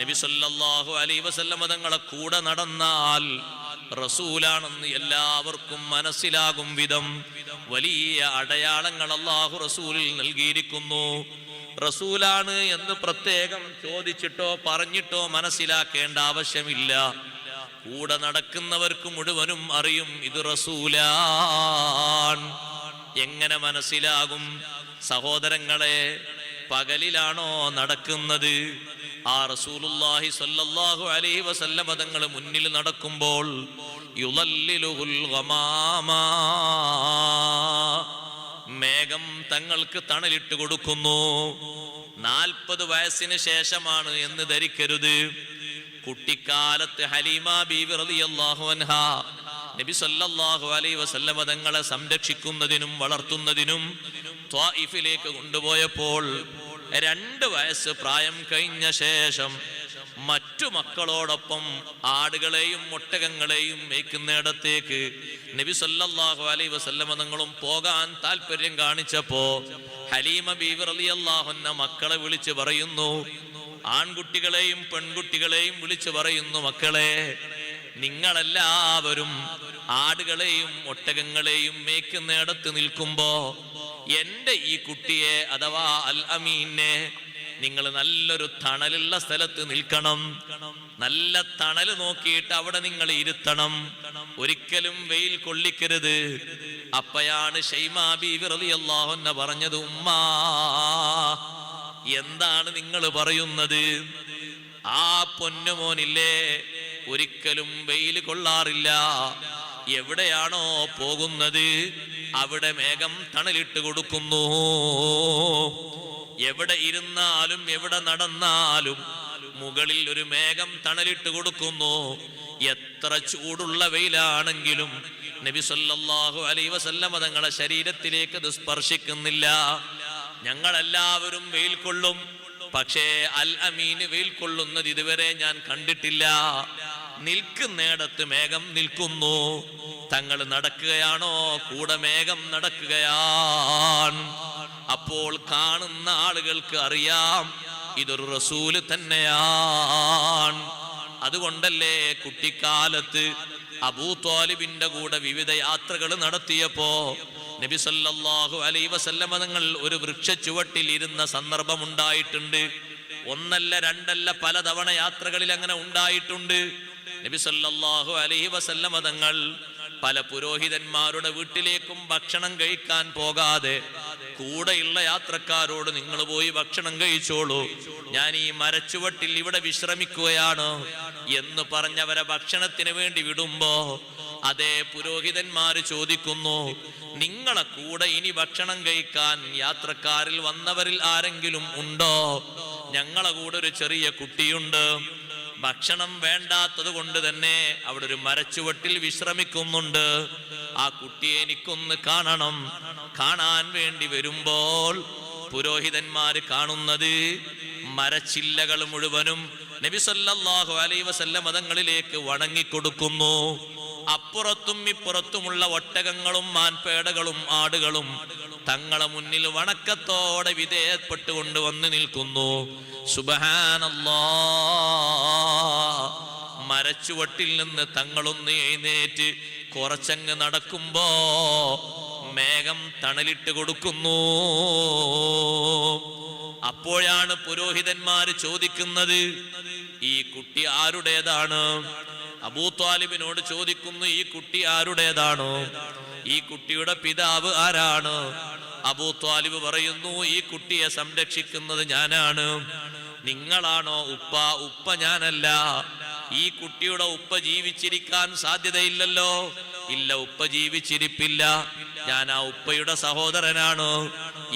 നബി സല്ലല്ലാഹു അലൈഹി വസല്ലമ തങ്ങളെ കൂടെ നടന്നാൽ റസൂലാണെന്ന് എല്ലാവർക്കും മനസ്സിലാകും വിധം. വലിയ അടയാളങ്ങൾ അള്ളാഹു റസൂലിൽ നൽകിയിരിക്കുന്നു. റസൂലാണ് എന്ന് പ്രത്യേകം ചോദിച്ചിട്ടോ പറഞ്ഞിട്ടോ മനസ്സിലാക്കേണ്ട ആവശ്യമില്ല. കൂടെ നടക്കുന്നവർക്ക് മുഴുവനും അറിയും ഇത് റസൂലാൻ എങ്ങനെ മനസ്സിലാകും? സഹോദരങ്ങളെ പകലിലാണോ നടക്കുന്നത്? ആ റസൂലുള്ളാഹി സ്വല്ലല്ലാഹു അലൈഹി വസല്ലമ പദങ്ങൾ മുന്നിൽ നടക്കുമ്പോൾ യുലല്ലിലുൽ മേഘം തങ്ങൾക്ക് തണലിട്ട് കൊടുക്കുന്നു. നാൽപ്പത് വയസ്സിന് ശേഷമാണ് എന്ന് ധരിക്കരുത്. കുട്ടിക്കാലത്ത് ഹലീമ ബീവി റളിയല്ലാഹു അൻഹ നബി സല്ലല്ലാഹു അലൈഹി വസല്ലമ തങ്ങളെ സംരക്ഷിക്കുന്നതിനും വളർത്തുന്നതിനും ത്വായിഫിലേക്ക് കൊണ്ടുപോയപ്പോൾ രണ്ട് വയസ്സ് പ്രായം കഴിഞ്ഞ ശേഷം മറ്റു മക്കളോടൊപ്പം ആടുകളെയും ഒട്ടകങ്ങളെയും മേയ്ക്കുന്നിടത്തേക്ക് നബി സല്ലാഹു അലൈ വസല്ലമ തങ്ങളും പോകാൻ താല്പര്യം കാണിച്ചപ്പോ ഹലീമ ബീവി അള്ളാഹുന്ന മക്കളെ വിളിച്ചു പറയുന്നു ആൺകുട്ടികളെയും പെൺകുട്ടികളെയും വിളിച്ചു പറയുന്നു മക്കളെ നിങ്ങളെല്ലാവരും ആടുകളെയും ഒട്ടകങ്ങളെയും മേയ്ക്കുന്നിടത്ത് നിൽക്കുമ്പോ എന്റെ ഈ കുട്ടിയെ അഥവാ അൽ അമീനെ നിങ്ങൾ നല്ലൊരു തണലുള്ള സ്ഥലത്ത് നിൽക്കണം. നല്ല തണൽ നോക്കിയിട്ട് അവിടെ നിങ്ങൾ ഇരുത്തണം. ഒരിക്കലും വെയിൽ കൊള്ളിക്കരുത്. അപ്പയാണ് ഷൈമാ ബീവി റളിയല്ലാഹു അൻഹ പറഞ്ഞത് ഉമ്മാ എന്താണ് നിങ്ങൾ പറയുന്നത്? ആ പൊന്നുമോനില്ലേ ഒരിക്കലും വെയിൽ കൊള്ളാറില്ല. എവിടെയാണോ പോകുന്നത്? അവിടെ മേഘം തണലിട്ട് കൊടുക്കുന്നു. എവിടെ ഇരുന്നാലും എവിടെ നടന്നാലും മുകളിൽ ഒരു മേഘം തണലിട്ട് കൊടുക്കുന്നു. എത്ര ചൂടുള്ള വെയിലാണെങ്കിലും നബി സല്ലല്ലാഹു അലൈഹി വസല്ലമ തങ്ങളെ ശരീരത്തിലേക്ക് അത് സ്പർശിക്കുന്നില്ല. ഞങ്ങളെല്ലാവരും വെയിൽ കൊള്ളും. പക്ഷേ അൽ അമീന് വെയിൽ കൊള്ളുന്നത് ഇതുവരെ ഞാൻ കണ്ടിട്ടില്ല. നിൽക്കുന്നിടത്ത് മേഘം നിൽക്കുന്നു. തങ്ങൾ നടക്കുകയാണോ? കൂടെ മേഘം നടക്കുകയാണ്. അപ്പോൾ കാണുന്ന ആളുകൾക്ക് അറിയാം ഇതൊരു റസൂൽ തന്നെയാണ്. അതുകൊണ്ടല്ലേ കുട്ടിക്കാലത്ത് അബൂത്വാലിബിന്റെ കൂടെ വിവിധ യാത്രകൾ നടത്തിയപ്പോ നബി സല്ലല്ലാഹു അലൈഹി വസല്ലമ തങ്ങൾ ഒരു വൃക്ഷ ചുവട്ടിൽ ഇരുന്ന സന്ദർഭമുണ്ടായിട്ടുണ്ട്. ഒന്നല്ല രണ്ടല്ല പലതവണ യാത്രകളിൽ അങ്ങനെ ഉണ്ടായിട്ടുണ്ട്. നബി സല്ലല്ലാഹു അലൈഹി വസല്ലമ തങ്ങൾ പല പുരോഹിതന്മാരുടെ വീട്ടിലേക്കും ഭക്ഷണം കഴിക്കാൻ പോകാതെ കൂടെയുള്ള യാത്രക്കാരോട് നിങ്ങൾ പോയി ഭക്ഷണം കഴിച്ചോളൂ. ഞാൻ ഈ മരച്ചുവട്ടിൽ ഇവിടെ വിശ്രമിക്കുകയാണ് എന്ന് പറഞ്ഞവരെ ഭക്ഷണത്തിന് വേണ്ടി വിടുമ്പോ അതേ പുരോഹിതന്മാര് ചോദിക്കുന്നു നിങ്ങളെ കൂടെ ഇനി ഭക്ഷണം കഴിക്കാൻ യാത്രക്കാരിൽ വന്നവരിൽ ആരെങ്കിലും ഉണ്ടോ? ഞങ്ങളെ കൂടെ ഒരു ചെറിയ കുട്ടിയുണ്ട്. ഭക്ഷണം വേണ്ടാത്തത് കൊണ്ട് തന്നെ അവിടെ ഒരു മരച്ചുവട്ടിൽ വിശ്രമിക്കുന്നുണ്ട്. ആ കുട്ടിയെ എനിക്കൊന്ന് കാണണം. കാണാൻ വേണ്ടി വരുമ്പോൾ പുരോഹിതന്മാര് കാണുന്നത് മരച്ചില്ലകൾ മുഴുവനും നബിസല്ലാഹു അലൈഹി വസല്ലം മതങ്ങളിലേക്ക് വണങ്ങിക്കൊടുക്കുന്നു. അപ്പുറത്തും ഇപ്പുറത്തുമുള്ള ഒട്ടകങ്ങളും മാൻപേടകളും ആടുകളും തങ്ങളെ മുന്നിൽ വണക്കത്തോടെ വിധേയപ്പെട്ടുകൊണ്ട് വന്നു നിൽക്കുന്നു. സുബഹാനല്ലാ. മരച്ചുവട്ടിൽ നിന്ന് തങ്ങളൊന്ന് എഴുന്നേറ്റ് കുറച്ചങ്ങ് നടക്കുമ്പോ മേഘം തണലിട്ട് കൊടുക്കുന്നു. അപ്പോഴാണ് പുരോഹിതന്മാര് ചോദിക്കുന്നത് ഈ കുട്ടി ആരുടേതാണ്? അബൂ ത്വാലിബിനോട് ചോദിക്കുന്നു ഈ കുട്ടി ആരുടേതാണോ? ഈ കുട്ടിയുടെ പിതാവ് ആരാണ്? അബൂത്വാലിബ് പറയുന്നു ഈ കുട്ടിയെ സംരക്ഷിക്കുന്നത് ഞാനാണ്. നിങ്ങളാണോ ഉപ്പ? ഉപ്പ ഞാനല്ല. ഈ കുട്ടിയുടെ ഉപ്പ ജീവിച്ചിരിക്കാൻ സാധ്യതയില്ലല്ലോ. ഇല്ല ഉപ്പ ജീവിച്ചിരിപ്പില്ല. ഞാൻ ആ ഉപ്പയുടെ സഹോദരനാണ്.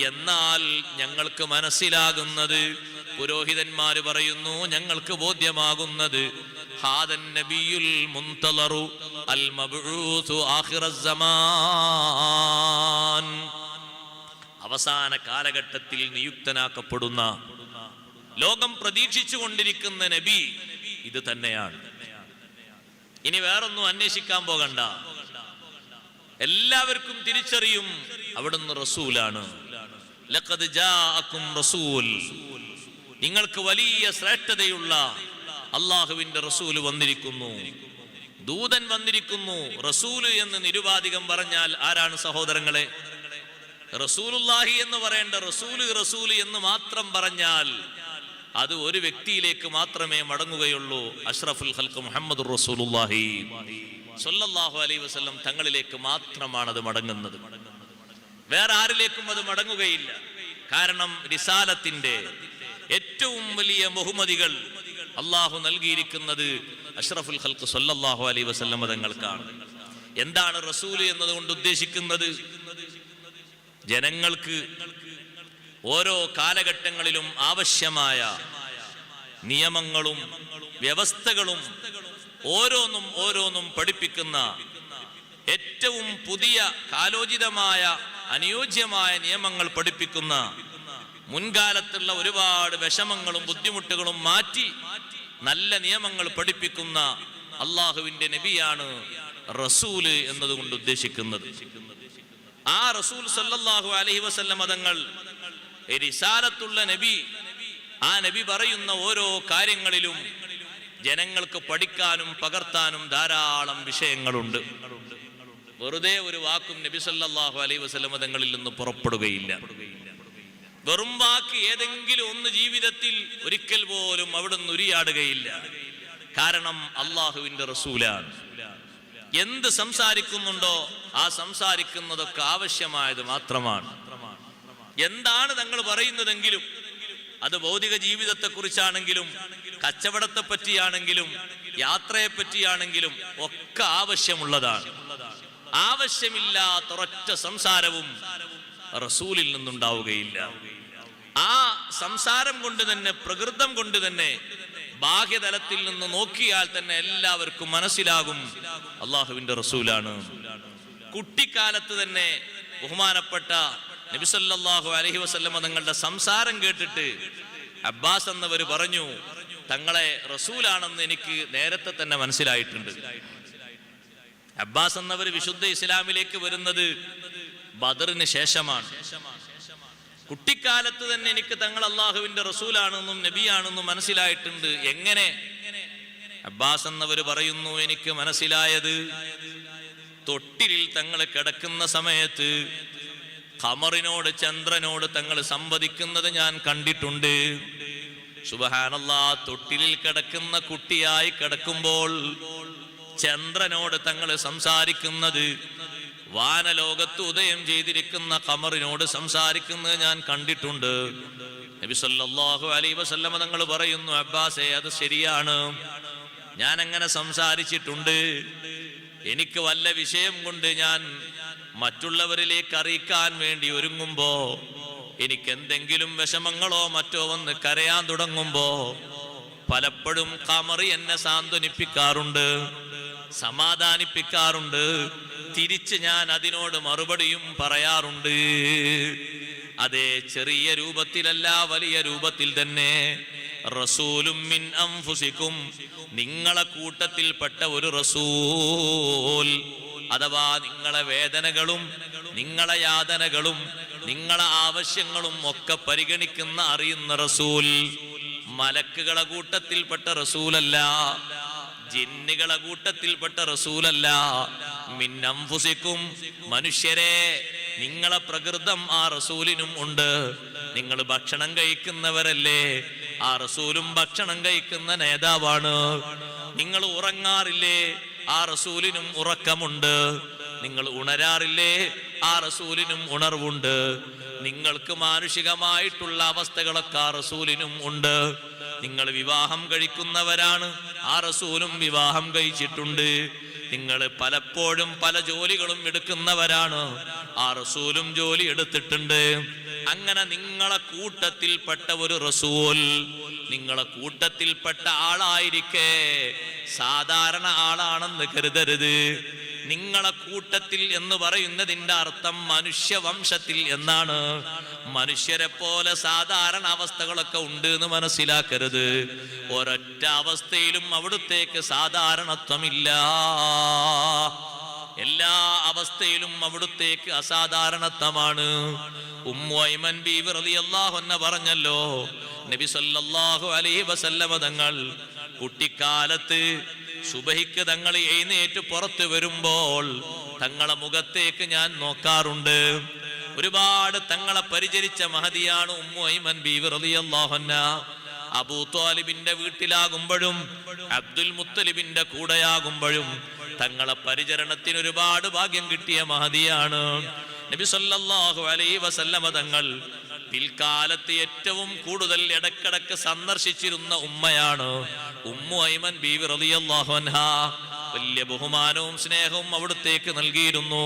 എന്നാൽ ഞങ്ങൾക്ക് മനസ്സിലാകുന്നത് പുരോഹിതന്മാര് പറയുന്നു ഞങ്ങൾക്ക് ബോധ്യമാകുന്നത് ഹാദൻ നബിയുൽ മുന്തളറു അൽ അവസാന കാലഘട്ടത്തിൽ നിയുക്തനാക്കപ്പെടുന്ന ലോകം പ്രതീക്ഷിച്ചു കൊണ്ടിരിക്കുന്ന നബി ഇത് തന്നെയാണ്. ഇനി വേറൊന്നും അന്വേഷിക്കാൻ പോകണ്ട. എല്ലാവർക്കും തിരിച്ചറിയും അവിടുന്ന് റസൂലാണ്. നിങ്ങൾക്ക് വലിയ ശ്രേഷ്ഠതയുള്ള അള്ളാഹുവിന്റെ റസൂൽ വന്നിരിക്കുന്നു. ദൂതൻ വന്നിരിക്കുന്നു. റസൂൽ എന്ന് നിരുപാധികം പറഞ്ഞാൽ ആരാണ് സഹോദരങ്ങളെ? റസൂലുല്ലാഹി എന്ന് പറയേണ്ട റസൂൽ റസൂൽ എന്ന് മാത്രം പറഞ്ഞാൽ അത് ഒരു വ്യക്തിയിലേക്ക് മാത്രമേ മടങ്ങുകയുള്ളൂ. അഷ്റഫുൽ ഹൽക്ക് മുഹമ്മദ് റസൂലുല്ലാഹി സല്ലല്ലാഹു അലൈഹി വസല്ലം തങ്ങളിലേക്ക് മാത്രമാണ് അത് മടങ്ങുന്നത്. വേറെ ആരിലേക്കും അത് മടങ്ങുകയില്ല. കാരണം റിസാലത്തിന്റെ ഏറ്റവും വലിയ ബഹുമതികൾ അള്ളാഹു നൽകിയിരിക്കുന്നത് അഷ്റഫുൽ ഖൽക്ക് സൊല്ലാഹു അലൈ വസല്ലം തങ്ങൾക്കാണ് എന്താണ് റസൂൽ എന്നതുകൊണ്ട് ഉദ്ദേശിക്കുന്നത്? ജനങ്ങൾക്ക് ഓരോ കാലഘട്ടങ്ങളിലും ആവശ്യമായ നിയമങ്ങളും വ്യവസ്ഥകളും ഓരോന്നും ഓരോന്നും പഠിപ്പിക്കുന്ന ഏറ്റവും പുതിയ കാലോചിതമായ അനുയോജ്യമായ നിയമങ്ങൾ പഠിപ്പിക്കുന്ന മുൻകാലത്തുള്ള ഒരുപാട് വിഷമങ്ങളും ബുദ്ധിമുട്ടുകളും മാറ്റി നല്ല നിയമങ്ങൾ പഠിപ്പിക്കുന്ന അള്ളാഹുവിന്റെ നബിയാണ് റസൂൽ എന്നതുകൊണ്ട് ഉദ്ദേശിക്കുന്നത്. ആ റസൂൽ സല്ലല്ലാഹു അലഹി വസല്ല മതങ്ങൾ നബി ആ നബി പറയുന്ന ഓരോ കാര്യങ്ങളിലും ജനങ്ങൾക്ക് പഠിക്കാനും പകർത്താനും ധാരാളം വിഷയങ്ങളുണ്ട്. വെറുതെ ഒരു വാക്കും നബി സല്ലല്ലാഹു അലൈഹി വസല്ലം മതങ്ങളിൽ നിന്ന് പുറപ്പെടുകയില്ല. വെറും വാക്ക് ഏതെങ്കിലും ഒന്ന് ജീവിതത്തിൽ ഒരിക്കൽ പോലും അവിടുന്ന് ഉരിയാടുകയില്ല. കാരണം അള്ളാഹുവിന്റെ റസൂലാണ്. എന്ത് സംസാരിക്കുന്നുണ്ടോ ആ സംസാരിക്കുന്നതൊക്കെ ആവശ്യമായത് മാത്രമാണ്. എന്താണ് തങ്ങൾ പറയുന്നതെങ്കിലും അത് ഭൗതിക ജീവിതത്തെ കുറിച്ചാണെങ്കിലും കച്ചവടത്തെ പറ്റിയാണെങ്കിലും യാത്രയെ പറ്റിയാണെങ്കിലും ഒക്കെ ആവശ്യമുള്ളതാണ്. ആവശ്യമില്ലാത്ത ഒരൊറ്റ സംസാരവും റസൂലിൽ നിന്നുണ്ടാവുകയില്ല. ആ സംസാരം കൊണ്ട് തന്നെ പ്രകൃതം കൊണ്ട് തന്നെ ബാഹ്യതലത്തിൽ നിന്ന് നോക്കിയാൽ തന്നെ എല്ലാവർക്കും മനസ്സിലാകും അള്ളാഹുവിന്റെ റസൂലാണ്. കുട്ടിക്കാലത്ത് തന്നെ ബഹുമാനപ്പെട്ട നബിസല്ലാഹു അലഹി വസല്ലമ തങ്ങളുടെ സംസാരം കേട്ടിട്ട് അബ്ബാസ് എന്നവർ പറഞ്ഞു തങ്ങളെ റസൂലാണെന്ന് എനിക്ക് നേരത്തെ തന്നെ മനസ്സിലായിട്ടുണ്ട്. അബ്ബാസ് എന്നവർ വിശുദ്ധ ഇസ്ലാമിലേക്ക് വരുന്നത് ബദറിന് ശേഷമാണ്. കുട്ടിക്കാലത്ത് തന്നെ എനിക്ക് തങ്ങൾ അള്ളാഹുവിന്റെ റസൂലാണെന്നും നബിയാണെന്നും മനസ്സിലായിട്ടുണ്ട്. എങ്ങനെ? അബ്ബാസ് എന്നവർ പറയുന്നു എനിക്ക് മനസ്സിലായത് തൊട്ടിലിൽ തങ്ങൾ കിടക്കുന്ന സമയത്ത് ഖമറിനോട് ചന്ദ്രനോട് തങ്ങൾ സംവദിക്കുന്നത് ഞാൻ കണ്ടിട്ടുണ്ട്. സുബഹാനല്ലാ തൊട്ടിലിൽ കിടക്കുന്ന കുട്ടിയായി കിടക്കുമ്പോൾ ചന്ദ്രനോട് തങ്ങൾ സംസാരിക്കുന്നത് വാനലോകത്ത് ഉദയം ചെയ്തിരിക്കുന്ന കമറിനോട് സംസാരിക്കുന്നത് ഞാൻ കണ്ടിട്ടുണ്ട്. നബി സല്ലല്ലാഹു അലൈഹി വസല്ലമ തങ്ങൾ പറയുന്നു അബ്ബാസേ അത് ശരിയാണ്. ഞാൻ അങ്ങനെ സംസാരിച്ചിട്ടുണ്ട്. എനിക്ക് വല്ല വിഷയം കൊണ്ട് ഞാൻ മറ്റുള്ളവരിലേക്ക് അറിയിക്കാൻ വേണ്ടി ഒരുങ്ങുമ്പോ എനിക്ക് എന്തെങ്കിലും വിഷമങ്ങളോ മറ്റോ വന്ന് കരയാൻ തുടങ്ങുമ്പോ പലപ്പോഴും കമറി എന്നെ സാന്ത്വനിപ്പിക്കാറുണ്ട്. സമാധാനിപ്പിക്കാറുണ്ട്. തിരിച്ച് ഞാൻ അതിനോട് മറുപടിയും പറയാറുണ്ട്. അതെ ചെറിയ രൂപത്തിലല്ല വലിയ രൂപത്തിൽ തന്നെ. റസൂലും മിൻ അംഫുസിക്കും നിങ്ങളെ കൂട്ടത്തിൽപ്പെട്ട ഒരു റസൂൽ. അഥവാ നിങ്ങളെ വേദനകളും നിങ്ങളെ യാതനകളും നിങ്ങളെ ആവശ്യങ്ങളും ഒക്കെ പരിഗണിക്കുന്ന അറിയുന്ന റസൂൽ. മലക്കുകളെ കൂട്ടത്തിൽപ്പെട്ട റസൂലല്ല ജിന്നുകളെ കൂട്ടത്തിൽപ്പെട്ട റസൂലല്ല. മിന്നംഫുസിക്കും മനുഷ്യരെ നിങ്ങളെ പ്രകൃതം ആ റസൂലിനും ഉണ്ട്. നിങ്ങൾ ഭക്ഷണം കഴിക്കുന്നവരല്ലേ? ആ റസൂലും ഭക്ഷണം കഴിക്കുന്ന നേതാവാണ്. നിങ്ങൾ ഉറങ്ങാറില്ലേ? ആ റസൂലിനും ഉറക്കമുണ്ട്. നിങ്ങൾ ഉണരാറില്ലേ? ആ റസൂലിനും ഉണർവുണ്ട്. നിങ്ങൾക്ക് മാനുഷികമായിട്ടുള്ള അവസ്ഥകളൊക്കെ ആ റസൂലിനും ഉണ്ട്. നിങ്ങൾ വിവാഹം കഴിക്കുന്നവരാണ്. ആ റസൂലും വിവാഹം കഴിച്ചിട്ടുണ്ട്. നിങ്ങൾ പലപ്പോഴും പല ജോലികളും എടുക്കുന്നവരാണ്. ആ റസൂലും ജോലി എടുത്തിട്ടുണ്ട്. അങ്ങനെ നിങ്ങളെ കൂട്ടത്തിൽപ്പെട്ട ഒരു റസൂൽ നിങ്ങളെ കൂട്ടത്തിൽപ്പെട്ട ആളായിരിക്കെ. സാധാരണ ആളാണെന്ന് കരുതരുത്. നിങ്ങളെ കൂട്ടത്തിൽ എന്ന് പറയുന്നതിന്റെ അർത്ഥം മനുഷ്യവംശത്തിൽ എന്നാണ്. മനുഷ്യരെ പോലെ സാധാരണ അവസ്ഥകളൊക്കെ ഉണ്ട് എന്ന് മനസ്സിലാക്കരുത്. ഒരൊറ്റ അവസ്ഥയിലും അവിടുത്തേക്ക് സാധാരണത്വമില്ല. എല്ലാ അവസ്ഥയിലും അവിടുത്തേക്ക് അസാധാരണത്വമാണ്. ഉമ്മൈമൻ ബീവി റളിയല്ലാഹു അൻഹ പറഞ്ഞല്ലോ നബി സല്ലല്ലാഹു അലൈഹി വസല്ലമ തങ്ങൾ കുട്ടിക്കാലത്ത് സുബഹിക്ക് തങ്ങൾ എഴുന്നേറ്റ് പുറത്തു വരുമ്പോൾ തങ്ങളെ മുഖത്തേക്ക് ഞാൻ നോക്കാറുണ്ട്. ഒരുപാട് തങ്ങളെ പരിചരിച്ച മഹതിയാണ് ഉമ്മു ഐമൻ ബീവി റളിയല്ലാഹുഅൻഹ അബൂ ത്വാലിബിന്റെ വീട്ടിലാകുമ്പോഴും അബ്ദുൽ മുത്തലിബിന്റെ കൂടെയാകുമ്പോഴും തങ്ങളെ പരിചരണത്തിന് ഒരുപാട് ഭാഗ്യം കിട്ടിയ മഹതിയാണ്. നബി സല്ലല്ലാഹു അലൈഹി വസല്ലമ തങ്ങൾ പിൽക്കാലത്ത് ഏറ്റവും കൂടുതൽ ഇടക്കിടക്ക് സന്ദർശിച്ചിരുന്ന ഉമ്മയാണ്. ഉമ്മു ഐമൻ ബീവി വലിയ ബഹുമാനവും സ്നേഹവും അവിടത്തേക്ക് നൽകിയിരുന്നു.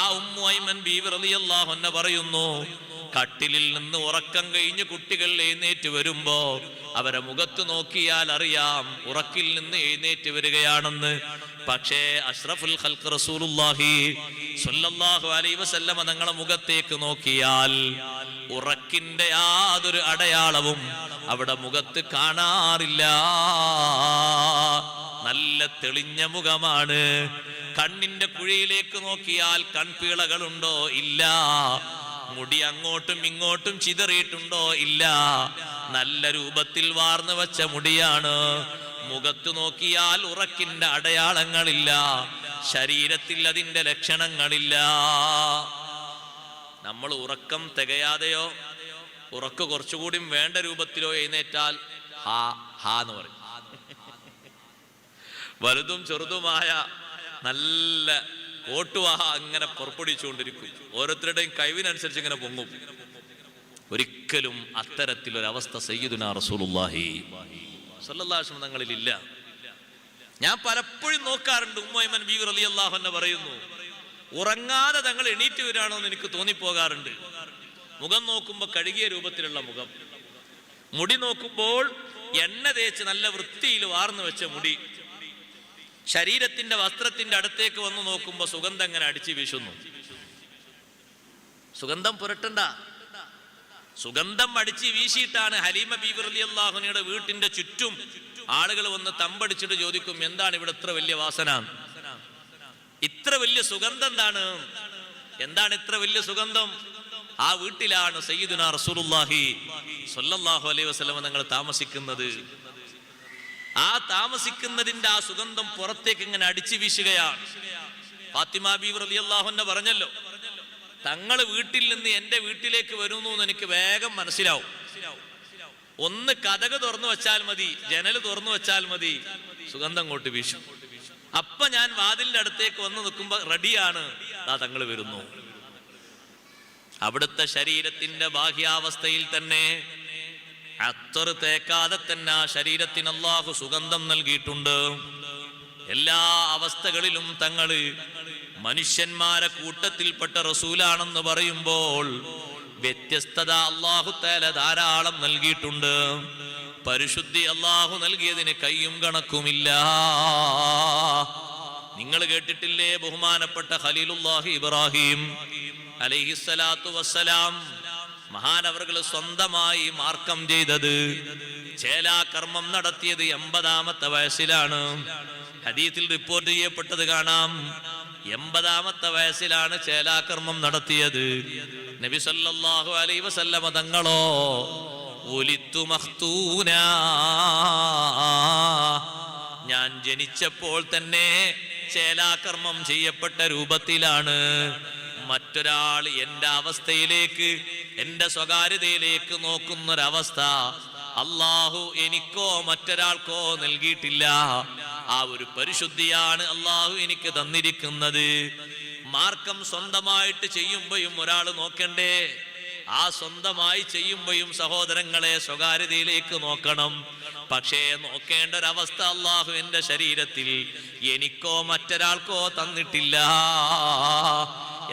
ആ ഉമ്മു ഐമൻ ബീവി റളിയല്ലാഹു അൻഹ പറയുന്നു കട്ടിലിൽ നിന്ന് ഉറക്കം കഴിഞ്ഞ് കുട്ടികൾ എഴുന്നേറ്റ് വരുമ്പോ അവരെ മുഖത്ത് നോക്കിയാൽ അറിയാം ഉറക്കിൽ നിന്ന് എഴുന്നേറ്റ് വരികയാണെന്ന്. പക്ഷേ അഷ്റഫുൽ ഖൽഖ് റസൂലുള്ളാഹി സ്വല്ലല്ലാഹു അലൈഹി വസല്ലമ തങ്ങളെ മുഖത്തേക്ക് നോക്കിയാൽ ഉറക്കിന്റെ യാതൊരു അടയാളവും അവിടെ മുഖത്ത് കാണാറില്ല. നല്ല തെളിഞ്ഞ മുഖമാണ്. കണ്ണിന്റെ കുഴിയിലേക്ക് നോക്കിയാൽ കൺപീളകളുണ്ടോ ഇല്ല. മുടി അങ്ങോട്ടും ഇങ്ങോട്ടും ചിതറിയിട്ടുണ്ടോ? ഇല്ല. നല്ല രൂപത്തിൽ വാർന്നു വച്ച മുടിയാണ്. മുഖത്ത് നോക്കിയാൽ ഉറക്കിന്റെ അടയാളങ്ങളില്ല. ശരീരത്തിൽ അതിന്റെ ലക്ഷണങ്ങളില്ല. നമ്മൾ ഉറക്കം തികയാതെയോ ഉറക്ക് കുറച്ചുകൂടി വേണ്ട രൂപത്തിലോ എഴുന്നേറ്റാൽ ഹാ ഹാ എന്ന് പറയും. വലുതും ചെറുതുമായ നല്ല കോട്ടുവാഹ അങ്ങനെ പുറപ്പെടുവിച്ചുകൊണ്ടിരിക്കും. ഓരോരുത്തരുടെയും കഴിവിനനുസരിച്ച് ഇങ്ങനെ പൊങ്ങും. ഒരിക്കലും സയ്യിദുന റസൂലുള്ളാഹി സല്ലല്ലാഹു തങ്ങളിലില്ല. ഞാൻ പലപ്പോഴും നോക്കാറുണ്ട് ഉമ്മൈമൻ അലി റളിയല്ലാഹു അൻഹ പറയുന്നു ഉറങ്ങാതെ തങ്ങൾ എണീറ്റ് വരാണോ എന്ന് എനിക്ക് തോന്നിപ്പോകാറുണ്ട്. മുഖം നോക്കുമ്പോൾ കഴുകിയ രൂപത്തിലുള്ള മുഖം. മുടി നോക്കുമ്പോൾ എണ്ണ തേച്ച് നല്ല വൃത്തിയിൽ വാർന്നു വെച്ച മുടി. ശരീരത്തിന്റെ വസ്ത്രത്തിന്റെ അടുത്തേക്ക് വന്ന് നോക്കുമ്പോൾ സുഗന്ധം അങ്ങനെ അടിച്ചു വീശുന്നു. സുഗന്ധം പുരട്ടണ്ട. സുഗന്ധം അടിച്ച് വീശിയിട്ടാണ് ഹലീമ ബീബി വീട്ടിന്റെ ചുറ്റും ആളുകൾ വന്ന് തമ്പടിച്ചിട്ട് ചോദിക്കും എന്താണ് ഇവിടെ ഇത്ര വലിയ വാസന? ഇത്ര വലിയ സുഗന്ധം എന്താണ്? എന്താണ് ഇത്ര വലിയ സുഗന്ധം? ആ വീട്ടിലാണ് സയ്യിദുന അലൈഹി വസല്ലം നിങ്ങൾ താമസിക്കുന്നത്. ആ താമസിക്കുന്നതിന്റെ ആ സുഗന്ധം പുറത്തേക്ക് ഇങ്ങനെ അടിച്ചു വീശുകയാണ്. ഫാത്തിമ പറഞ്ഞല്ലോ തങ്ങൾ വീട്ടിൽ നിന്ന് എന്റെ വീട്ടിലേക്ക് വരുന്നു എന്ന് എനിക്ക് വേഗം മനസ്സിലാവും. ഒന്ന് കഥക് തുറന്നു വെച്ചാൽ മതി ജനൽ തുറന്നു വെച്ചാൽ മതി സുഗന്ധം അങ്ങോട്ട് വീശും. അപ്പൊ ഞാൻ വാതിലിന്റെ അടുത്തേക്ക് വന്ന് നിൽക്കുമ്പോ റെഡിയാണ്. ആ തങ്ങൾ വരുന്നു. അവിടുത്തെ ശരീരത്തിന്റെ ബാഹ്യാവസ്ഥയിൽ തന്നെ അത്തറ് തേക്കാതെ തന്നെ ആ ശരീരത്തിന് അള്ളാഹു സുഗന്ധം നൽകിയിട്ടുണ്ട്. എല്ലാ അവസ്ഥകളിലും തങ്ങൾ മനുഷ്യന്മാരെ കൂട്ടത്തിൽപ്പെട്ട റസൂലാണെന്ന് പറയുമ്പോൾ വ്യത്യസ്തത അള്ളാഹു തേല ധാരാളം നൽകിയിട്ടുണ്ട്. പരിശുദ്ധി അള്ളാഹു നൽകിയതിന് കയ്യും കണക്കുമില്ല. നിങ്ങൾ കേട്ടിട്ടില്ലേ ബഹുമാനപ്പെട്ട ഖലീലുല്ലാഹി ഇബ്രാഹിം? അലൈഹിസ്സലാത്തു വസ്സലാം. മഹാനവറുകൾ സ്വന്തമായി മാർക്കം ചെയ്തത്. ചേലാകർമ്മം നടത്തിയത് എൺപതാമത്തെ വയസ്സിലാണ്. ഹദീത്തിൽ റിപ്പോർട്ട് ചെയ്യപ്പെട്ടത് കാണാം. എൺപതാമത്തെ വയസ്സിലാണ് ചേലാകർമ്മം നടത്തിയത്. നബി സല്ലല്ലാഹു അലൈഹി വസല്ലമ തങ്ങളോ ഒലിത്തു മഖ്തൂന ഞാൻ ജനിച്ചപ്പോൾ തന്നെ ചേലാകർമ്മം ചെയ്യപ്പെട്ട രൂപത്തിലാണ്. മറ്റൊരാൾ എന്റെ അവസ്ഥയിലേക്ക് എന്റെ സ്വകാര്യതയിലേക്ക് നോക്കുന്നൊരവസ്ഥ അള്ളാഹു എനിക്കോ മറ്റൊരാൾക്കോ നൽകിയിട്ടില്ല. ആ ഒരു പരിശുദ്ധിയാണ് അള്ളാഹു എനിക്ക് തന്നിരിക്കുന്നത്. മാർക്കം സ്വന്തമായിട്ട് ചെയ്യുമ്പോഴും ഒരാൾ നോക്കണ്ടേ? ആ സ്വന്തമായി ചെയ്യുമ്പോഴും സഹോദരങ്ങളെ സ്വകാര്യതയിലേക്ക് നോക്കണം. പക്ഷേ നോക്കേണ്ട ഒരവസ്ഥ അള്ളാഹു എന്റെ ശരീരത്തിൽ എനിക്കോ മറ്റൊരാൾക്കോ തന്നിട്ടില്ല.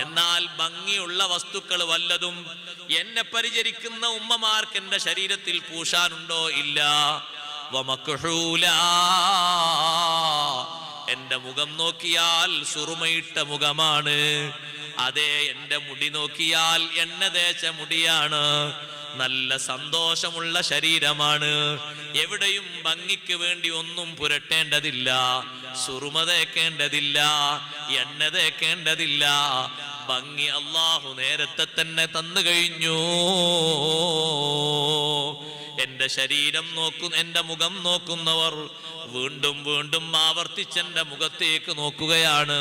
എന്നാൽ ഭംഗിയുള്ള വസ്തുക്കൾ വല്ലതും എന്നെ പരിചരിക്കുന്ന ഉമ്മമാർക്ക് എന്റെ ശരീരത്തിൽ പൂശാനുണ്ടോ? ഇല്ല. എന്റെ മുഖം നോക്കിയാൽ സുറുമയിട്ട മുഖമാണ്. അതെ എന്റെ മുടി നോക്കിയാൽ എണ്ണ തേച്ച മുടിയാണ്. നല്ല സന്തോഷമുള്ള ശരീരമാണ്. എവിടെയും ഭംഗിക്ക് വേണ്ടി ഒന്നും പുരട്ടേണ്ടതില്ല. സുറുമ തേക്കേണ്ടതില്ല. എണ്ണ തേക്കേണ്ടതില്ല. ഭംഗി അള്ളാഹു നേരത്തെ തന്നെ തന്നു കഴിഞ്ഞു. എന്റെ ശരീരം നോക്കു എന്റെ മുഖം നോക്കുന്നവർ വീണ്ടും വീണ്ടും ആവർത്തിച്ച് എന്റെ മുഖത്തേക്ക് നോക്കുകയാണ്.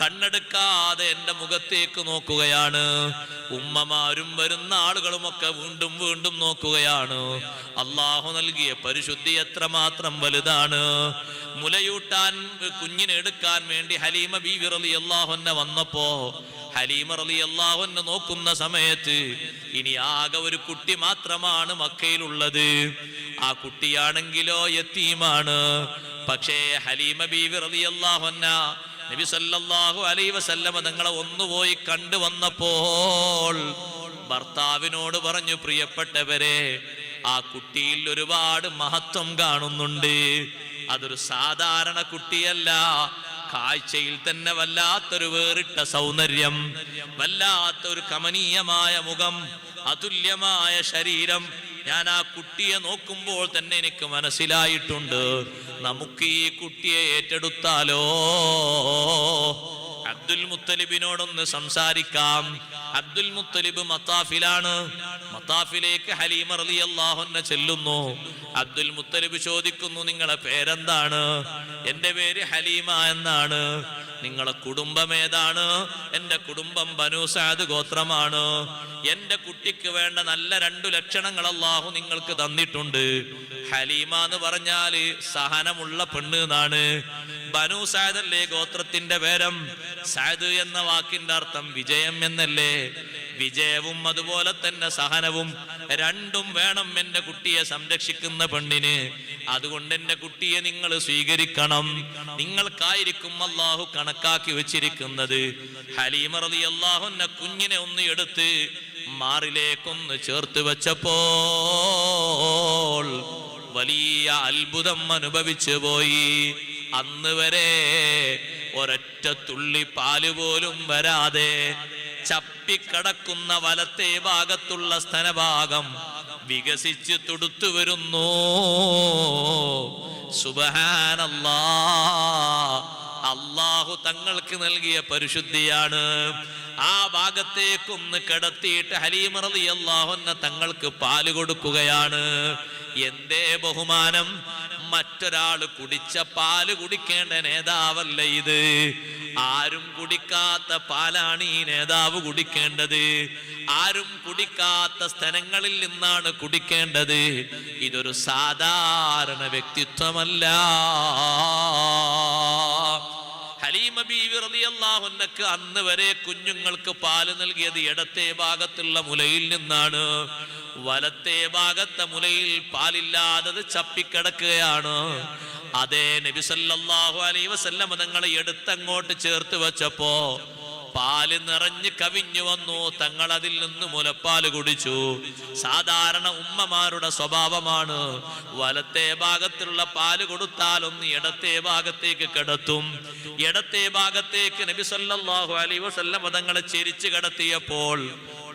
കണ്ണെടുക്കാതെ എന്റെ മുഖത്തേക്ക് നോക്കുകയാണ്. ഉമ്മമാരും വരുന്ന ആളുകളുമൊക്കെ വീണ്ടും വീണ്ടും നോക്കുകയാണ്. അള്ളാഹു നൽകിയ പരിശുദ്ധി എത്രമാത്രം വലുതാണ്. മുലയൂട്ടാൻ കുഞ്ഞിനെ എടുക്കാൻ വേണ്ടി ഹലീമ ബി വിറലി അള്ളാഹുന്നെ വന്നപ്പോ ഹലീമ അലി അള്ളാഹുന്നെ നോക്കുന്ന സമയത്ത് ഇനി ആകെ ഒരു കുട്ടി മാത്രമാണ് മക്കയിലുള്ളത്. ആ കുട്ടിയാണെങ്കിലോ യത്തീമാണ്. പക്ഷേ ഹലീമ ബീവി റലി അള്ളാഹുന്ന നബി സല്ലല്ലാഹു അലൈഹി വസല്ലമ തങ്ങളെ ഒന്നുപോയി കണ്ടു വന്നപ്പോൾ ഭർത്താവിനോട് പറഞ്ഞു പ്രിയപ്പെട്ടവരെ ആ കുട്ടിയിൽ ഒരുപാട് മഹത്വം കാണുന്നുണ്ട്. അതൊരു സാധാരണ കുട്ടിയല്ല. കാഴ്ചയിൽ തന്നെ വല്ലാത്തൊരു വേറിട്ട സൗന്ദര്യം വല്ലാത്തൊരു കമനീയമായ മുഖം അതുല്യമായ ശരീരം. ഞാൻ ആ കുട്ടിയെ നോക്കുമ്പോൾ തന്നെ എനിക്ക് മനസ്സിലായിട്ടുണ്ട്. നമുക്ക് ഈ കുട്ടിയെ ഏറ്റെടുത്താലോ? അബ്ദുൽ മുത്തലിബിനോടൊന്ന് സംസാരിക്കാം. അബ്ദുൽ മുത്തലിബ് മത്താഫിലാണ്. മത്താഫിലേക്ക് ഹലീമർ അലി അള്ളാഹുന്നെ ചെല്ലുന്നു. അബ്ദുൽ മുത്തലിബ് ചോദിക്കുന്നു നിങ്ങളെ പേരെന്താണ്? എന്റെ പേര് ഹലീമ എന്നാണ്. നിങ്ങളെ കുടുംബം ഏതാണ്? എന്റെ കുടുംബം ബനുസാദ് ഗോത്രമാണ്. എന്റെ കുട്ടിക്ക് വേണ്ട നല്ല രണ്ടു ലക്ഷണങ്ങൾ അള്ളാഹു നിങ്ങൾക്ക് തന്നിട്ടുണ്ട്. ഹലീമ എന്ന് പറഞ്ഞാൽ സഹനമുള്ള പെണ്ണ് എന്നാണ്. ബനു സാദല്ലേ ഗോത്രത്തിന്റെ പേരം? സാദ് എന്ന വാക്കിന്റെ അർത്ഥം വിജയം എന്നല്ലേ? വിജയവും അതുപോലെ തന്നെ സഹനവും രണ്ടും വേണം എന്റെ കുട്ടിയെ സംരക്ഷിക്കുന്ന പെണ്ണിന്. അതുകൊണ്ട് എന്റെ കുട്ടിയെ നിങ്ങൾ സ്വീകരിക്കണം. നിങ്ങൾക്കായിരിക്കും അള്ളാഹു കണക്കാക്കി വെച്ചിരിക്കുന്നത്. ഹലീമ അലി അള്ളാഹുന്ന കുഞ്ഞിനെ ഒന്ന് എടുത്ത് മാറിലേക്കൊന്ന് ചേർത്ത് വെച്ചപ്പോൾ വലിയ അത്ഭുതം അനുഭവിച്ചു പോയി. അന്ന് വരെ ഒരൊറ്റ തുള്ളി പാൽ പോലും വരാതെ ചപ്പിക്കടക്കുന്ന വലത്തെ ഭാഗത്തുള്ള സ്തനഭാഗം വികസിച്ച് തുടുത്തു വരുന്നു. സുബഹാനല്ലാ. അള്ളാഹു തങ്ങൾക്ക് നൽകിയ പരിശുദ്ധിയാണ്. ആ ഭാഗത്തേക്കൊന്ന് കിടത്തിയിട്ട് ഹലീമറലി അള്ളാഹുന്ന തങ്ങൾക്ക് പാൽ കൊടുക്കുകയാണ്. എന്തേ ബഹുമാനം? മറ്റൊരാൾ കുടിച്ച പാൽ കുടിക്കേണ്ട നേതാവല്ല ഇത്? ആരും കുടിക്കാത്ത പാലാണ് ഈ നേതാവ് കുടിക്കേണ്ടത്. ആരും കുടിക്കാത്ത സ്ഥലങ്ങളിൽ നിന്നാണ് കുടിക്കേണ്ടത്. ഇതൊരു സാധാരണ വ്യക്തിത്വമല്ല. ഹലീമ ബീവി റളിയല്ലാഹുന്നക്ക് അന്ന് വരെ കുഞ്ഞുങ്ങൾക്ക് പാൽ നൽകിയത് ഇടത്തെ ഭാഗത്തുള്ള മുലയിൽ നിന്നാണ്. വലത്തെ ഭാഗത്തെ മുലയിൽ പാലില്ലാതെ ചപ്പിക്കിടക്കുകയാണ്. അതേ നബിസല്ലാഹു അലൈഹി വസല്ലം തങ്ങളെ എടുത്തങ്ങോട്ട് ചേർത്ത് വെച്ചപ്പോ പാൽ നിറഞ്ഞ് കവിഞ്ഞു വന്നു. തങ്ങൾ അതിൽ നിന്ന് മുലപ്പാൽ കുടിച്ചു. സാധാരണ ഉമ്മമാരുടെ സ്വഭാവമാണ്. വലത്തെ ഭാഗത്തുള്ള പാൽ കൊടുത്താൽ ഒന്ന് ഇടത്തെ ഭാഗത്തേക്ക് കിടത്തും. ഇടത്തെ ഭാഗത്തേക്ക് നബി സല്ലല്ലാഹു അലൈഹി വസല്ലം തങ്ങളെ ചെരിച്ചു കിടത്തിയപ്പോൾ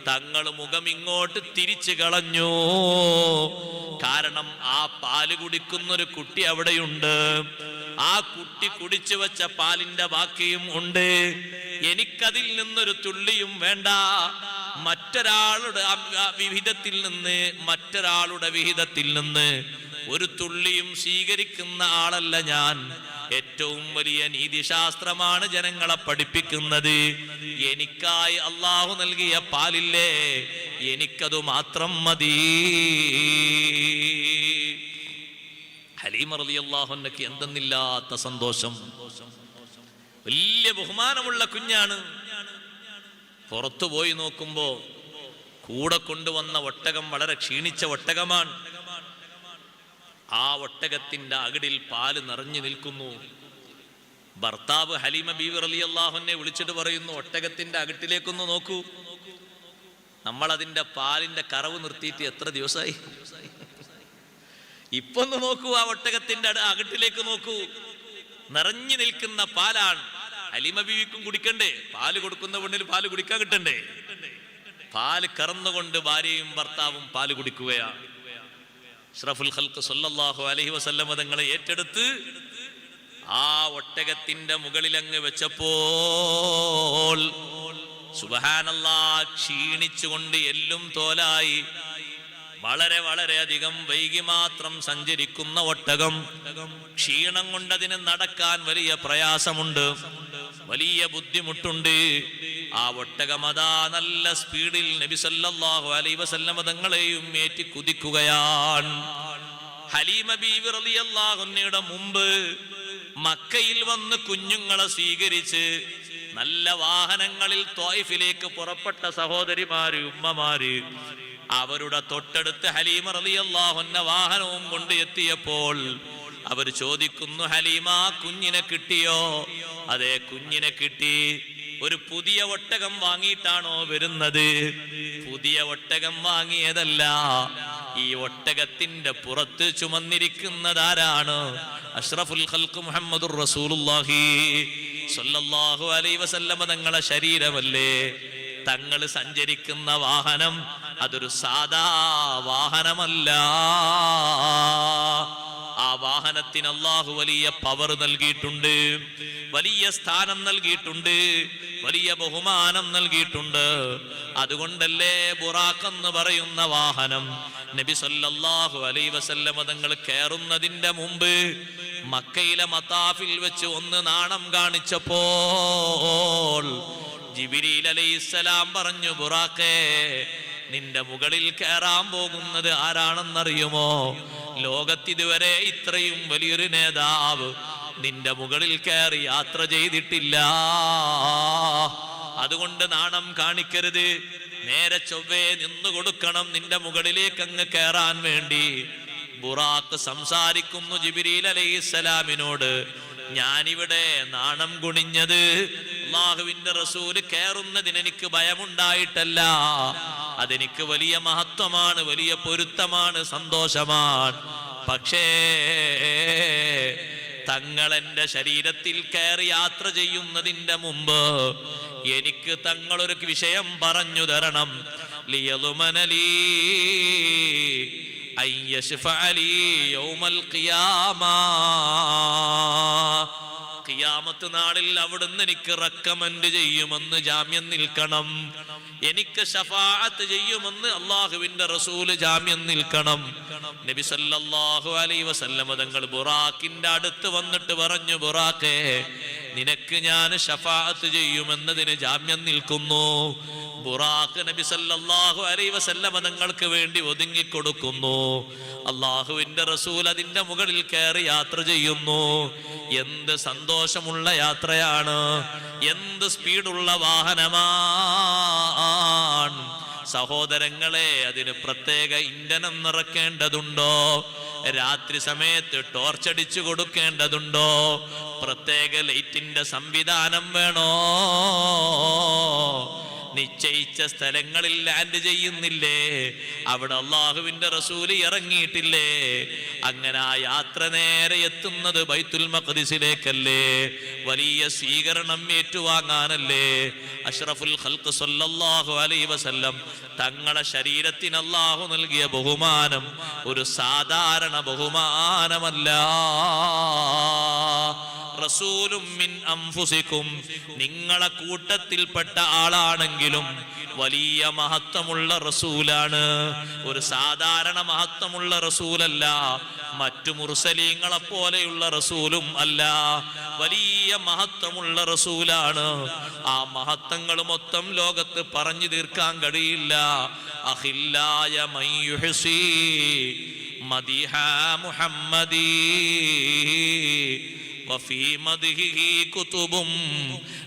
തങ്ങൾ മുഖം ഇങ്ങോട്ട് തിരിച്ചു കളഞ്ഞു. കാരണം ആ പാൽ കുടിക്കുന്ന ഒരു കുട്ടി അവിടെയുണ്ട്. ആ കുട്ടി കുടിച്ചു വെച്ച പാലിന്റെ ബാക്കിയും ഉണ്ട്. എനിക്കതിൽ നിന്നൊരു തുള്ളിയും വേണ്ട. മറ്റൊരാളുടെ വിഹിതത്തിൽ നിന്ന് മറ്റൊരാളുടെ വിഹിതത്തിൽ നിന്ന് ഒരു തുള്ളിയും സ്വീകരിക്കുന്ന ആളല്ല ഞാൻ. ഏറ്റവും വലിയ നീതിശാസ്ത്രമാണ് ജനങ്ങളെ പഠിപ്പിക്കുന്നത്. എനിക്കായി അള്ളാഹു നൽകിയ പാലില്ലേ? എനിക്കതു മാത്രം മതി. ഹലീമ റളിയല്ലാഹുവിനക്ക് എന്തെന്നില്ലാത്ത സന്തോഷം. വലിയ ബഹുമാനമുള്ള കുഞ്ഞാണ്. പുറത്തു പോയി നോക്കുമ്പോ കൂടെ കൊണ്ടുവന്ന ഒട്ടകം വളരെ ക്ഷീണിച്ച ഒട്ടകമാണ്. ആ ഒട്ടകത്തിന്റെ അകിടിൽ പാൽ നിറഞ്ഞു നിൽക്കുന്നു. ഭർത്താവ് ഹലീമ ബീവർ അലി അള്ളാഹുനെ വിളിച്ചിട്ട് പറയുന്നു ഒട്ടകത്തിന്റെ അകിട്ടിലേക്കൊന്ന് നോക്കൂ. നമ്മൾ അതിന്റെ പാലിന്റെ കറവ് നിർത്തിയിട്ട് എത്ര ദിവസമായി? ഇപ്പൊന്ന് നോക്കൂ ആ ഒട്ടകത്തിന്റെ അകിട്ടിലേക്ക് നോക്കൂ. നിറഞ്ഞു നിൽക്കുന്ന പാലാണ്. അലിമ ബീവിക്കും കുടിക്കണ്ടേ? പാൽ കൊടുക്കുന്ന പെണ്ണിൽ പാൽ കുടിക്കാൻ കിട്ടണ്ടേ? പാൽ കറന്നുകൊണ്ട് ഭാര്യയും ഭർത്താവും പാൽ കുടിക്കുകയാണ്. ഷറഫുൽ ഹൽക്ക് സൊല്ലാഹു അലഹി വസല്ലമ തങ്ങളെ ഏറ്റെടുത്ത് ആ ഒട്ടകത്തിന്റെ മുകളിൽ അങ്ങ് വെച്ചപ്പോൾ സുബഹാനല്ലാ ക്ഷീണിച്ചുകൊണ്ട് എല്ലും തോലായി. വളരെ വളരെയധികം വൈകി മാത്രം സഞ്ചരിക്കുന്ന ഒട്ടകം. ക്ഷീണം കൊണ്ടതിന് നടക്കാൻ വലിയ പ്രയാസമുണ്ട്. വലിയ ബുദ്ധിമുട്ടുണ്ട്. ആ ഒട്ടകം അതാ നല്ല സ്പീഡിൽ നബിസല്ലാഹു അലൈഹി വസല്ലമ തങ്ങളെയും ഏറ്റി കുതിക്കുകയാണ്. ഹലീമ ബീവി മുമ്പ് മക്കയിൽ വന്ന് കുഞ്ഞുങ്ങളെ സ്വീകരിച്ച് നല്ല വാഹനങ്ങളിൽ തോയ്ഫിലേക്ക് പുറപ്പെട്ട സഹോദരിമാര് ഉമ്മമാര് അവരുടെ തൊട്ടടുത്ത് ഹലീമ റളിയല്ലാഹുന്ന വാഹനവും കൊണ്ട് എത്തിയപ്പോൾ അവർ ചോദിക്കുന്നു ഹലീമ കുഞ്ഞിനെ കിട്ടിയോ? അതെ കുഞ്ഞിനെ കിട്ടി. ഒരു പുതിയ ഒട്ടകം വാങ്ങിയിട്ടാണോ വരുന്നത്? പുതിയ ഒട്ടകം വാങ്ങിയതല്ല ഈ ഒട്ടകത്തിന്റെ പുറത്ത് ചുമന്നിരിക്കുന്നതാരാണ് അഷ്റഫുൽ ഖൽക്ക് മുഹമ്മദുർ റസൂലുള്ളാഹി സ്വല്ലല്ലാഹു അലൈഹി വസല്ലമ തങ്ങളുടെ ശരീരമല്ലേ? തങ്ങൾ സഞ്ചരിക്കുന്ന വാഹനം അതൊരു സാധാ വാഹനമല്ല. ആ വാഹനത്തിന് അള്ളാഹു വലിയ പവർ നൽകിയിട്ടുണ്ട് വലിയ സ്ഥാനം നൽകിയിട്ടുണ്ട് വലിയ ബഹുമാനം നൽകിയിട്ടുണ്ട്. അതുകൊണ്ടല്ലേ ബുറാഖ് എന്ന് പറയുന്ന വാഹനം നബി സല്ലല്ലാഹു അലൈ വസല്ലമ തങ്ങൾ കയറുന്നതിന്റെ മുമ്പ് മക്കയിലെ മതാഫിൽ വെച്ച് ഒന്ന് നാണം കാണിച്ചപ്പോൾ ജിബിരിൽ അലൈഹിസ്സലാം പറഞ്ഞു ബുറാക്കേ നിന്റെ മുകളിൽ കയറാൻ പോകുന്നത് ആരാണെന്നറിയുമോ? ലോകത്തിതുവരെ ഇത്രയും വലിയൊരു നേതാവ് നിന്റെ മുകളിൽ കയറി യാത്ര ചെയ്തിട്ടില്ല. അതുകൊണ്ട് നാണം കാണിക്കരുത്. നേരെ ചൊവ്വേ നിന്നു കൊടുക്കണം നിന്റെ മുകളിലേക്ക് അങ്ങ് കയറാൻ വേണ്ടി. ബുറാക്ക് സംസാരിക്കുന്നു ജിബിരിൽ അലൈഹിസ്സലാമിനോട് ഞാനിവിടെ നാണം കുണിഞ്ഞത് അള്ളാഹുവിന്റെ റസൂൽ കയറുന്നതിന് എനിക്ക് ഭയമുണ്ടായിട്ടല്ല. അതെനിക്ക് വലിയ മഹത്വമാണ് വലിയ പൊരുത്തമാണ് സന്തോഷമാണ്. പക്ഷേ തങ്ങൾ എന്റെ ശരീരത്തിൽ കയറി യാത്ര ചെയ്യുന്നതിന്റെ മുമ്പ് എനിക്ക് തങ്ങളൊരു വിഷയം പറഞ്ഞു തരണം. ലിയലുമനലീ അയ്യശ് ഫലി യൗമൽ ഖിയാമ. കിയാമത്ത് നാളിൽ അവിടുന്ന് എനിക്ക് റെക്കമെൻഡ് ചെയ്യുമെന്ന് ജാമ്യം നിൽക്കണം. എനിക്ക് ഷഫാഅത്ത് ചെയ്യുമെന്ന് അള്ളാഹുവിന്റെ റസൂൽ ജാമ്യം നിൽക്കണം. നബി സല്ലല്ലാഹു അലൈഹി വസല്ലമ തങ്ങൾ ബുറാക്കിന്റെ അടുത്ത് വന്നിട്ട് പറഞ്ഞു ബുറാക്കേ നിനക്ക് ഞാൻ ഷഫാഅത്ത് ചെയ്യുമെന്നതിന് ജാമ്യം നിൽക്കുന്നു. ബുറാഖ് നബി സല്ലല്ലാഹു അലൈഹി വസല്ലമ തങ്ങൾക്ക് വേണ്ടി ഒതുങ്ങി കൊടുക്കുന്നു അള്ളാഹുവിന്റെ റസൂൽ അതിന്റെ മുകളിൽ കയറി യാത്ര ചെയ്യുന്നു. എന്ത് സന്തോഷമുള്ള യാത്രയാണ്. എന്ത് സ്പീഡുള്ള വാഹനമാണ് സഹോദരങ്ങളെ അതിന് പ്രത്യേക ഇന്ധനം നിറക്കേണ്ടതുണ്ടോ? രാത്രി സമയത്ത് ടോർച്ചടിച്ചു കൊടുക്കേണ്ടതുണ്ടോ? പ്രത്യേക ലൈറ്റിന്റെ സംവിധാനം വേണോ? നിശ്ചയിച്ച സ്ഥലങ്ങളിൽ ലാൻഡ് ചെയ്യുന്നില്ലേ? അവിടെ അള്ളാഹുവിന്റെ റസൂൽ ഇറങ്ങിയിട്ടില്ലേ? അങ്ങനെ ആ യാത്ര നേരെ എത്തുന്നത് ബൈത്തുൽ മഖദിസിലേക്കല്ലേ? വലിയ സ്വീകരണം ഏറ്റുവാങ്ങാനല്ലേ? അഷ്റഫുൽ ഖൽക്ക് സല്ലല്ലാഹു അലൈഹി വസല്ലം തങ്ങളെ ശരീരത്തിന് അള്ളാഹു നൽകിയ ബഹുമാനം ഒരു സാധാരണ ബഹുമാനമല്ല. റസൂലും മിൻ അംഫുസിക്കും. നിങ്ങളെ കൂട്ടത്തിൽപ്പെട്ട ആളാണെങ്കിലും വലിയ മഹത്വമുള്ള റസൂലാണ്. ഒരു സാധാരണ മഹത്വമുള്ള റസൂലല്ല. മറ്റു മുർസലീങ്ങളെ പോലെയുള്ള റസൂലും അല്ല. വലിയ മഹത്വമുള്ള റസൂലാണ്. ആ മഹത്വങ്ങൾ മൊത്തം ലോകത്ത് പറഞ്ഞു തീർക്കാൻ കഴിയില്ല. അഹില്ലായ മയ്യുഹസി മദിഹ മുഹമ്മദീ. وفي مدحه كتب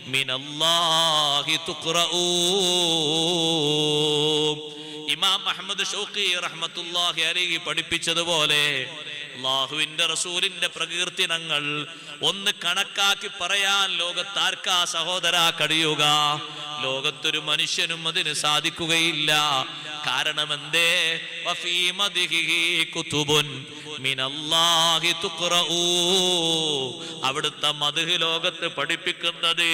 من الله تقرأ ഇമാം അഹമ്മദ് ഷൗഖി റഹ്മത്തുല്ലാഹി അലൈഹി പഠിപ്പിച്ചതുപോലെ അള്ളാഹുവിന്റെ റസൂലിന്റെ പ്രകീർത്തിനങ്ങൾ ഒന്ന് കണക്കാക്കി പറയാൻ ലോകത്താർക്കാ സഹോദര കഴിയുക ലോകത്തൊരു മനുഷ്യനും അതിന് സാധിക്കുകയില്ല കാരണം എന്തേ വഫീ മദിഹിഹി കുതുബുൻ മിനല്ലാഹി അവിടുത്തെ മധുഹ് ലോകത്ത് പഠിപ്പിക്കുന്നത്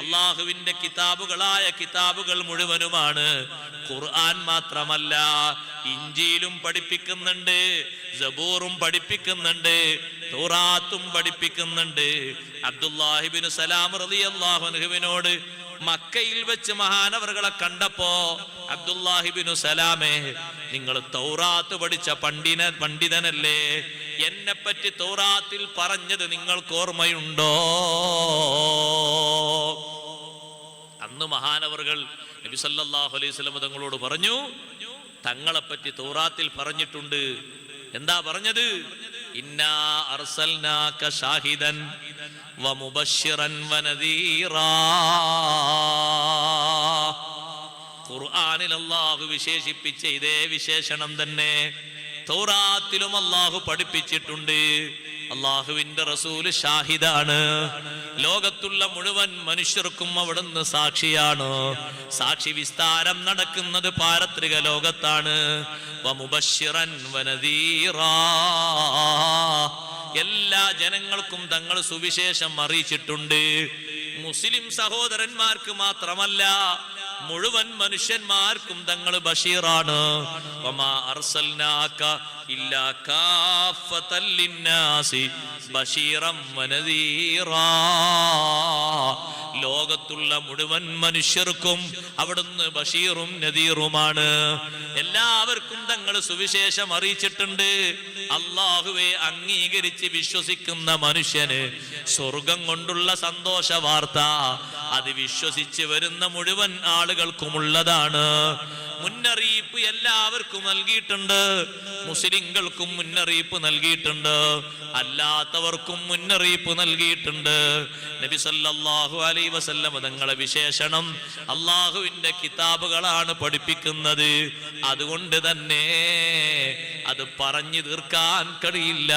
അള്ളാഹുവിന്റെ കിതാബുകളായ കിതാബുകൾ മുഴുവനുമാണ്. ഖുർആൻ മാത്രമല്ല ഇഞ്ചിയിലും പഠിപ്പിക്കുന്നുണ്ട് ജബൂറും പഠിപ്പിക്കുന്നുണ്ട് തോറാത്തും പഠിപ്പിക്കുന്നുണ്ട്. അബ്ദുല്ലാഹിബിന് സലാം റളിയല്ലാഹു അൻഹുവിനോട് മക്കയിൽ വെച്ച് മഹാനവറുകളെ കണ്ടപ്പോ അബ്ദുല്ലാഹിബിനു സലാമേ നിങ്ങൾ തൗറാത്ത് പഠിച്ച പണ്ഡിന പണ്ഡിതനല്ലേ? എന്നെ പറ്റി തൗറാത്തിൽ പറഞ്ഞത് നിങ്ങൾക്ക് ഓർമ്മയുണ്ടോ? അന്ന് മഹാനവറുകൾ നബി സല്ലല്ലാഹു അലൈഹി തങ്ങളോട് പറഞ്ഞു തങ്ങളെപ്പറ്റി തൗറാത്തിൽ പറഞ്ഞിട്ടുണ്ട്. എന്താ പറഞ്ഞത്? ഇന്നാ അർസൽനാക ഷാഹിദൻ വമുബശ്ശിറൻ വനദീറാ ഖുർആനിൽ അല്ലാഹു വിശേഷിപ്പിച്ച ഇതേ വിശേഷണം തന്നെ തോറാത്തിലും അള്ളാഹു പഠിപ്പിച്ചിട്ടുണ്ട്. അള്ളാഹുവിന്റെ റസൂൽ ഷാഹിദാണ്. ലോകത്തുള്ള മുഴുവൻ മനുഷ്യർക്കും അവിടുന്ന് സാക്ഷിയാണ്. സാക്ഷി വിസ്താരം നടക്കുന്നത് പാരത്രിക ലോകത്താണ്. എല്ലാ ജനങ്ങൾക്കും തങ്ങൾ സുവിശേഷം അറിയിച്ചിട്ടുണ്ട്. മുസ്ലിം സഹോദരന്മാർക്ക് മാത്രമല്ല മുഴുവൻ മനുഷ്യന്മാർക്കും തങ്ങൾ ബഷീറാണ്. ലോകത്തുള്ള മുഴുവൻ മനുഷ്യർക്കും അവിടുന്ന് ബഷീറും നദീറുമാണ്. എല്ലാവർക്കും തങ്ങൾ സുവിശേഷം അറിയിച്ചിട്ടുണ്ട്. അള്ളാഹുവെ അംഗീകരിച്ച് വിശ്വസിക്കുന്ന മനുഷ്യന് സ്വർഗം കൊണ്ടുള്ള സന്തോഷ വാർത്ത അത് വിശ്വസിച്ച് വരുന്ന മുഴുവൻ ആളുകൾക്കുമുള്ളതാണ്. മുന്നറിയിപ്പ് എല്ലാവർക്കും നൽകിയിട്ടുണ്ട്. മുസ്ലിങ്ങൾക്കും മുന്നറിയിപ്പ് നൽകിയിട്ടുണ്ട്. അല്ലാത്തവർക്കും മുന്നറിയിപ്പ് നൽകിയിട്ടുണ്ട്. നബി സല്ലല്ലാഹു അലൈഹി വസല്ലം തങ്ങളെ വിശേഷണം അള്ളാഹുവിന്റെ കിതാബുകളാണ് പഠിപ്പിക്കുന്നത്. അതുകൊണ്ട് തന്നെ അത് പറഞ്ഞു തീർക്കാൻ കഴിയില്ല.